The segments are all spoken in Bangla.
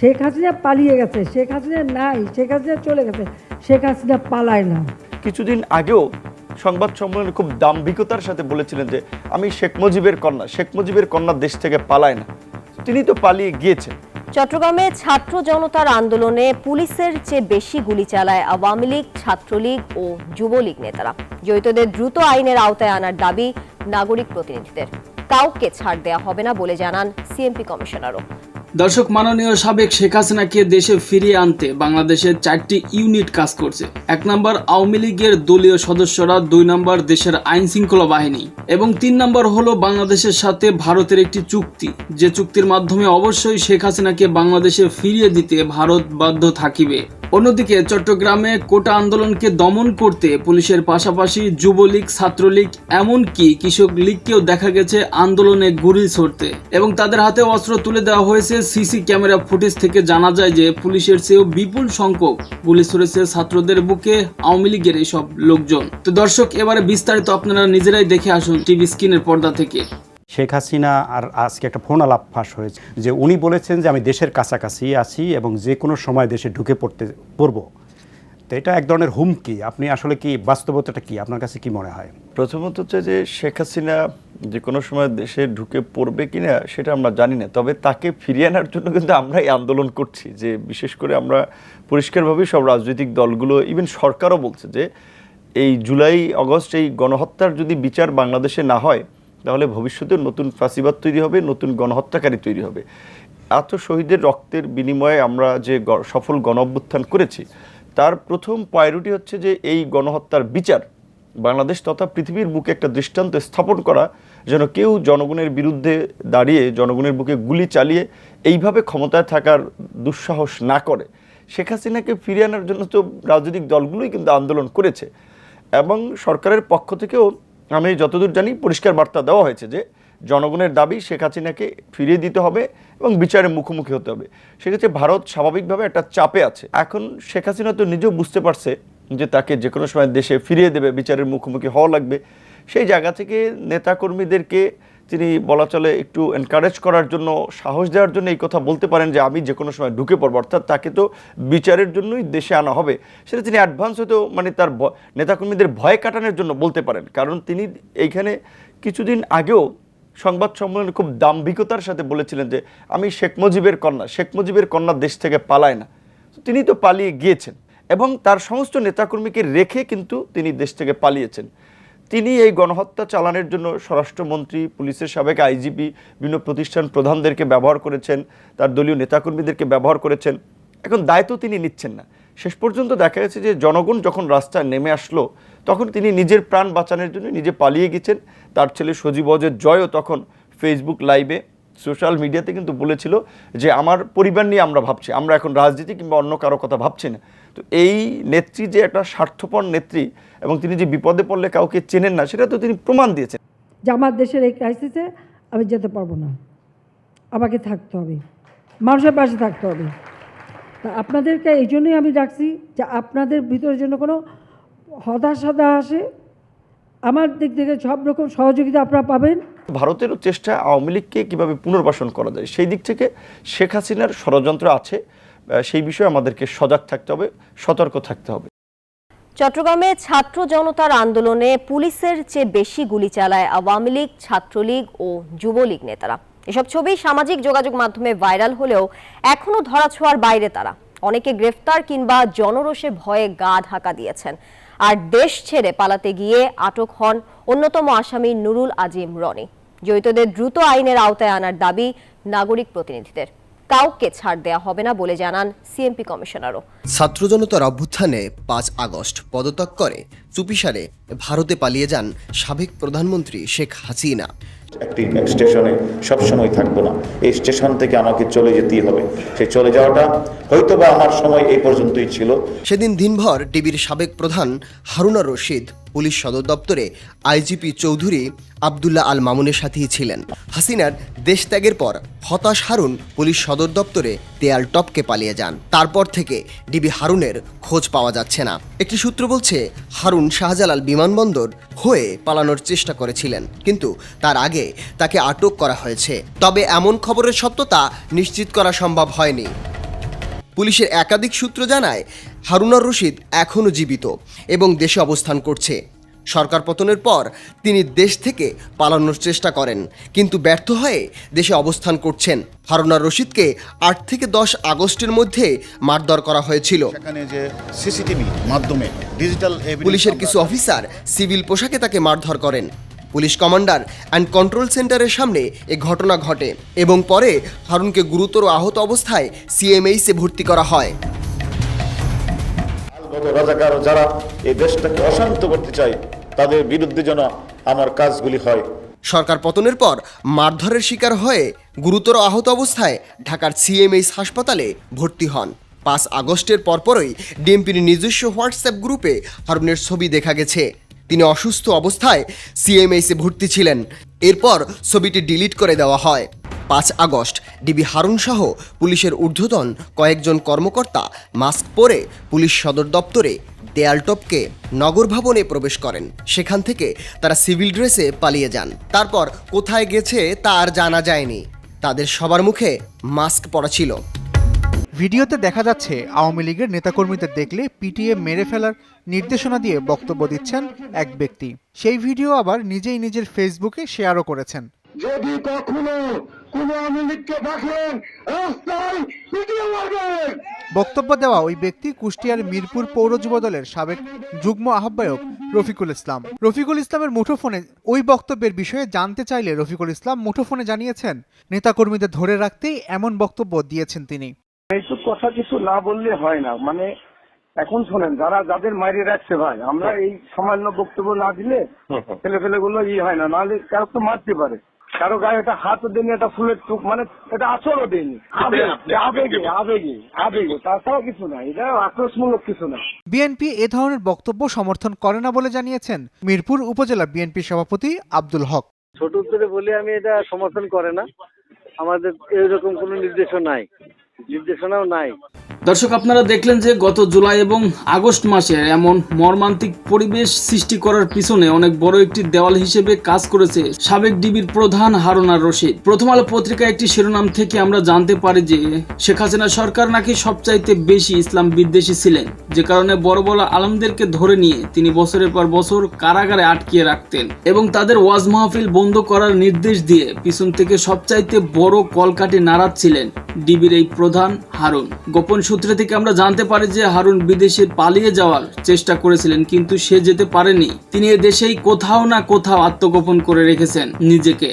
শেখ হাসিনা পালিয়ে গেছে শেখ হাসিনা নাই শেখ হাসিনা চলে গেছে শেখ হাসিনা পালায় না। কিছুদিন আগেও সংবাদ সম্মেলনে খুব দাম্ভিকতার সাথে বলেছিলেন যে আমি শেখ মুজিবের কন্যা শেখ মুজিবের কন্যা দেশ থেকে পালায় না। তিনি তো পালিয়ে গিয়েছেন। চট্টগ্রামে ছাত্র জনতার আন্দোলনে পুলিশের চেয়ে বেশি গুলি চালায় আওয়ামী লীগ ছাত্রলীগ ও যুবলীগ নেতারা। জড়িতদের দ্রুত আইনের আওতায় আনার দাবি নাগরিক প্রতিনিধিদের। কাউকে ছাড় দেওয়া হবে না বলে জানান সিএমপি কমিশনারও। দর্শক, মাননীয় সাবেক শেখ হাসিনাকে দেশে ফিরিয়ে আনতে বাংলাদেশের চারটি ইউনিট কাজ করছে। এক নম্বর আওয়ামী লীগের দলীয় সদস্যরা, দুই নম্বর দেশের আইন শৃঙ্খলা বাহিনী, এবং তিন নম্বর হলো বাংলাদেশের সাথে ভারতের একটি চুক্তি। যে চুক্তির মাধ্যমে অবশ্যই শেখ হাসিনাকে বাংলাদেশে ফিরিয়ে দিতে ভারত বাধ্য থাকিবে। অন্যদিকে চট্টগ্রামে কোটা আন্দোলনকে দমন করতে পুলিশের পাশাপাশি যুবলীগ, ছাত্রলীগ, এমনকি কৃষক লীগকেও দেখা গেছে আন্দোলনে গুলি ছড়তে, এবং তাদের হাতে অস্ত্র তুলে দেওয়া হয়েছে সিসি ক্যামেরা ফুটেজ থেকে জানা যায় যে পুলিশের চেয়েও বিপুল সংখ্যক গুলি ছড়েছে ছাত্রদের বুকে আওয়ামী লীগের এইসব লোকজন। তো দর্শক, এবারে বিস্তারিত আপনারা নিজেরাই দেখে আসুন টিভি স্ক্রিনের পর্দা থেকে। শেখ হাসিনা আর আজকে একটা ফোন আলাপ ফাঁস হয়েছে, যে উনি বলেছেন যে আমি দেশের কাছাকাছি আছি এবং যে কোনো সময় দেশে ঢুকে পড়তে, পড়ব। তো এটা এক ধরনের হুমকি। আপনি আসলে কি, বাস্তবতাটা কি? আপনার কাছে কি মনে হয়? প্রথমত হচ্ছে যে, শেখ হাসিনা যে কোনো সময় দেশে ঢুকে পড়বে কিনা, সেটা আমরা জানি না। তবে তাকে ফিরিয়ে আনার জন্য কিন্তু আমরা এই আন্দোলন করছি। যে বিশেষ করে আমরা পরিষ্কারভাবেই সব রাজনৈতিক দলগুলো ইভেন সরকারও বলছে যে, এই জুলাই আগস্ট এই গণহত্যার যদি বিচার বাংলাদেশে না হয়, তাহলে ভবিষ্যতে নতুন ফাঁসিবাদ তৈরি হবে, নতুন গণহত্যাকারী তৈরি হবে। এত শহীদের রক্তের বিনিময়ে আমরা যে সফল গণ অভ্যুত্থান করেছি তার প্রথম প্রায়োরিটি হচ্ছে যে এই গণহত্যার বিচার বাংলাদেশ তথা পৃথিবীর বুকে একটা দৃষ্টান্ত স্থাপন করা, যেন কেউ জনগণের বিরুদ্ধে দাঁড়িয়ে, জনগণের বুকে গুলি চালিয়ে এইভাবে ক্ষমতায় থাকার দুঃসাহস না করে। শেখ হাসিনাকে ফিরিয়ে আনার জন্য তো রাজনৈতিক দলগুলোই কিন্তু আন্দোলন করেছে। এবং সরকারের পক্ষ থেকেও আমি যতদূর জানি পরিষ্কার বার্তা দেওয়া হয়েছে যে জনগণের দাবি শেখ হাসিনাকে ফিরিয়ে দিতে হবে এবং বিচারের মুখোমুখি হতে হবে। সেক্ষেত্রে ভারত স্বাভাবিকভাবে একটা চাপে আছে। এখন শেখ হাসিনা তো নিজেও বুঝতে পারছে যে তাকে যে কোনো সময় দেশে ফিরিয়ে দেবে, বিচারের মুখোমুখি হওয়া লাগবে। সেই জায়গা থেকে নেতাকর্মীদেরকে তিনি বলা চলে একটু এনকারেজ করার জন্য, সাহস দেওয়ার জন্য এই কথা বলতে পারেন যে আমি যে কোনো সময় ঢুকে পড়ব। অর্থাৎ তাকে তো বিচারের জন্যই দেশে আনা হবে। সেটা তিনি অ্যাডভান্স হয়তো মানে তার নেতাকর্মীদের ভয় কাটানোর জন্য বলতে পারেন। কারণ তিনি এইখানে কিছুদিন আগেও সংবাদ সম্মেলনে খুব দাম্ভিকতার সাথে বলেছিলেন যে, আমি শেখ মুজিবের কন্যা, শেখ মুজিবের কন্যা দেশ থেকে পালায় না। তিনি তো পালিয়ে গিয়েছেন এবং তার সমস্ত নেতাকর্মীকে রেখে কিন্তু তিনি দেশ থেকে পালিয়েছেন। তিনি এই গণহত্যা চালানোর জন্য স্বরাষ্ট্রমন্ত্রী, পুলিশের সাবেক আইজিপি, বিভিন্ন প্রতিষ্ঠান প্রধানদেরকে ব্যবহার করেছেন, তার দলীয় নেতাকর্মীদেরকে ব্যবহার করেছেন। এখন দায়িত্ব তিনি নিচ্ছেন না। শেষ পর্যন্ত দেখা গেছে যে, জনগণ যখন রাস্তায় নেমে আসলো, তখন তিনি নিজের প্রাণ বাঁচানোর জন্য নিজে পালিয়ে গেছেন। তার ছেলে সজীব অজের জয়ও তখন ফেসবুক লাইভে সোশ্যাল মিডিয়াতে কিন্তু বলেছিল যে, আমার পরিবার নিয়ে আমরা ভাবছি, আমরা এখন রাজনীতি কিংবা অন্য কারও কথা ভাবছি না। তো এই নেত্রী যে একটা স্বার্থপর নেত্রী এবং তিনি যে বিপদে পড়লে কাউকে চেনেন না, সেটা তো তিনি প্রমাণ দিয়েছেন। যে আমার দেশের এই ক্রাইসিসে আমি যেতে পারব না। আমাকে থাকতে হবে। মানুষের পাশে থাকতে হবে। তা আপনাদেরকে এই জন্যই আমি ডাকছি যে, আপনাদের ভিতরে যেন কোনো হতাশা আসে আমার দিক থেকে সব রকম সহযোগিতা আপনারা পাবেন। ভারতেরও চেষ্টা আওয়ামী লীগকে কীভাবে পুনর্বাসন করা যায় সেই দিক থেকে শেখ হাসিনার ষড়যন্ত্র আছে সেই বিষয়ে আমাদেরকে সজাগ থাকতে হবে সতর্ক থাকতে হবে। চট্টগ্রামে ছাত্র জনতার আন্দোলনে পুলিশের চেয়ে বেশি গুলি চালায় আওয়ামী লীগ ছাত্রলীগ ও যুবলীগ নেতারা। এসব ছবি সামাজিক যোগাযোগ মাধ্যমে ভাইরাল হলেও এখনও ধরাছোঁয়ার বাইরে তারা। অনেকে গ্রেফতার কিংবা জনরোষে ভয়ে গা ঢাকা দিয়েছেন। আর দেশ ছেড়ে পালাতে গিয়ে আটক হন অন্যতম আসামি নুরুল আজিম রনি। জড়িতদের দ্রুত আইনের আওতায় আনার দাবি নাগরিক প্রতিনিধিদের। কাউকে ছাড় দেয়া হবে না বলে জানান সিএমপি কমিশনারও। ছাত্র জনতার অভ্যুত্থানে পাঁচ আগস্ট পদত্যাগ করে চুপিসারে ভারতে পালিয়ে যান সাবেক প্রধানমন্ত্রী শেখ হাসিনা। একটি স্টেশনে সবসময় থাকব না। এই স্টেশন থেকে আমাকে চলে যেতেই হবে। সেই চলে যাওয়াটা হয়তো বা আমার সময় এই পর্যন্তই ছিল। সেদিন দিনভর ডিবির সাবেক প্রধান হারুনা রশিদ পুলিশ সদর দপ্তরে আইজিপি চৌধুরী আবদুল্লাহ আল মামুনের সাথেই ছিলেন। হাসিনার দেশ ত্যাগের পর হতাশ হারুন পুলিশ সদর দপ্তরে দেয়াল টপকে পালিয়ে যান। তারপর থেকে ডিবি হারুনের খোঁজ পাওয়া যাচ্ছে না। একটি সূত্র বলছে, হারুন শাহজালাল বিমানবন্দর হয়ে পালানোর চেষ্টা করেছিলেন, কিন্তু তার আগে তাকে আটক করা হয়েছে। তবে এমন খবরের সত্যতা নিশ্চিত করা সম্ভব হয়নি। পুলিশের একাধিক সূত্র জানায় হারুনার রশিদ এখনও জীবিত এবং দেশে অবস্থান করছে। সরকার পতনের পর তিনি দেশ থেকে পালানোর চেষ্টা করেন কিন্তু ব্যর্থ হয়ে দেশে অবস্থান করছেন। হারুনার রশিদকে আট থেকে দশ আগস্টের মধ্যে মারধর করা হয়েছিল। সেখানে যে সিসিটিভি মাধ্যমে ডিজিটাল পুলিশের কিছু অফিসার সিভিল পোশাকে তাকে মারধর করেন। পুলিশ কমান্ডার অ্যান্ড কন্ট্রোল সেন্টারের সামনে এ ঘটনা ঘটে এবং পরে হারুনকে গুরুতর আহত অবস্থায় সিএমএইসে ভর্তি করা হয়। গত রাজাকার যারা এই দেশটাকে অশান্ত করতে চায় তাদের বিরুদ্ধে যেন আমার কাজগুলি হয়। সরকার পতনের পর মারধরের শিকার হয়ে গুরুতর আহত অবস্থায় ঢাকার সিএমএইচ হাসপাতালে ভর্তি হন। পাঁচ আগস্টের পরপরই ডিএমপির নিজস্ব হোয়াটসঅ্যাপ গ্রুপে হারুনের ছবি দেখা গেছে। তিনি অসুস্থ অবস্থায় সিএমএইসে ভর্তি ছিলেন। এরপর ছবিটি ডিলিট করে দেওয়া হয়। পাঁচ আগস্ট, ডিবি হারুন সহ পুলিশের ঊর্ধ্বতন কয়েকজন কর্মকর্তা মাস্ক পরে পুলিশ সদর দপ্তরে দেয়াল টপকে নগর ভবনে প্রবেশ করেন। সেখান থেকে তারা সিভিল ড্রেসে পালিয়ে যান। তারপর কোথায় গেছে তা আর জানা যায়নি। তাদের সবার মুখে মাস্ক পরা ছিল। ভিডিওতে দেখা যাচ্ছে আওয়ামী লীগের নেতাকর্মীদের দেখলে পিটিএ মেরে ফেলার নির্দেশনা দিয়ে বক্তব্য দিচ্ছেন এক ব্যক্তি। সেই ভিডিও আবার নিজেই নিজের ফেসবুকে শেয়ারও করেছেন। যদি কখনো কোন আওয়ামী লীগকে দেখেন রাস্তায় ভিডিও মারবেন বক্তব্য দেওয়া ওই ব্যক্তি কুষ্টিয়ার মিরপুর পৌর যুব দলের সাবেক যুগ্ম আহ্বায়ক রফিকুল ইসলাম। রফিকুল ইসলামের মুঠোফোনে ওই বক্তব্যের বিষয়ে জানতে চাইলে রফিকুল ইসলাম মুঠোফোনে জানিয়েছেন নেতাকর্মীদের ধরে রাখতেই এমন বক্তব্য দিয়েছেন তিনি। এইসব কথা কিছু না বললে হয় না। মানে এখন শোনেন যারা যাদের মাইরে রাখছে ভাই আমরা এই সামান্য বক্তব্য না দিলে ছেলে ফেলে গুলো ই হয় না। নাহলে কারও তো মারতে পারে। কারও গায়ে একটা হাতও দেয়নি একটা ফুলের টুক মানে এটা আচরও দেয়নি। আবেগে আবেগে আবেগে আবেগে তাছাড়া কিছু না। এটা আক্রোশমূলক কিছু না। বিএনপি এ ধরনের বক্তব্য সমর্থন করে না বলে জানিয়েছেন মিরপুর উপজেলা বিএনপি সভাপতি আব্দুল হক। ছোট উত্তরে বলি আমি এটা সমর্থন করে না। আমাদের এরকম কোনো নির্দেশও নাই। নির্দেশনাও নাই। দর্শক, আপনারা দেখলেন যে গত জুলাই এবং আগস্ট মাসে এমন মর্মান্তিক পরিবেশ সৃষ্টি করার পিছনে অনেক বড় একটি দেওয়াল হিসেবে কাজ করেছে সাবেক ডিবির প্রধান হারুনার রশিদ। প্রথম আলো পত্রিকায় একটি শিরোনাম থেকে আমরা জানতে পারি যে শেখ হাসিনা সরকার নাকি সবচাইতে বেশি ইসলাম বিদ্বেষী ছিলেন, যে কারণে বড় বড় আলমদেরকে ধরে নিয়ে তিনি বছরের পর বছর কারাগারে আটকিয়ে রাখতেন এবং তাদের ওয়াজ মাহফিল বন্ধ করার নির্দেশ দিয়ে পিছন থেকে সবচাইতে বড় কলকাটি নাড়াচ্ছিলেন ডিবির এই প্রধান হারুন। গোপন সূত্রে থেকে আমরা জানতে পারি যে হারুন বিদেশে পালিয়ে যাওয়ার চেষ্টা করেছিলেন, কিন্তু সে যেতে পারেনি। তিনি দেশেই কোথাও না কোথাও আত্মগোপন করে রেখেছেন নিজেকে।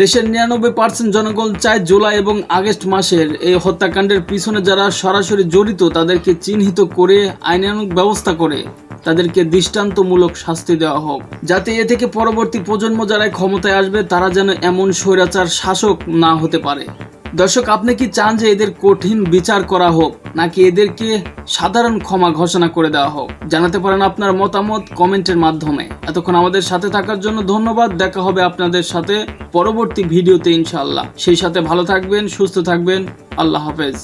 দেশের নিরানব্বই পার্সেন্ট জনগণ চায় জুলাই এবং আগস্ট মাসের এই হত্যাকাণ্ডের পিছনে যারা সরাসরি জড়িত, তাদেরকে চিহ্নিত করে আইনানুগ ব্যবস্থা করে তাদেরকে দৃষ্টান্তমূলক শাস্তি দেওয়া হোক। যাতে এ থেকে পরবর্তী প্রজন্ম যারা ক্ষমতায় আসবে, তারা যেন এমন স্বৈরাচার শাসক না হতে পারে। দর্শক, আপনি কি চান যে এদের কঠিন বিচার করা হোক, নাকি এদেরকে সাধারণ ক্ষমা ঘোষণা করে দেওয়া হোক? জানাতে পারেন আপনার মতামত কমেন্টের মাধ্যমে। এতক্ষণ আমাদের সাথে থাকার জন্য ধন্যবাদ। দেখা হবে আপনাদের সাথে পরবর্তী ভিডিওতে ইনশাল্লাহ সেই সাথে ভালো থাকবেন, সুস্থ থাকবেন। আল্লাহ হাফেজ।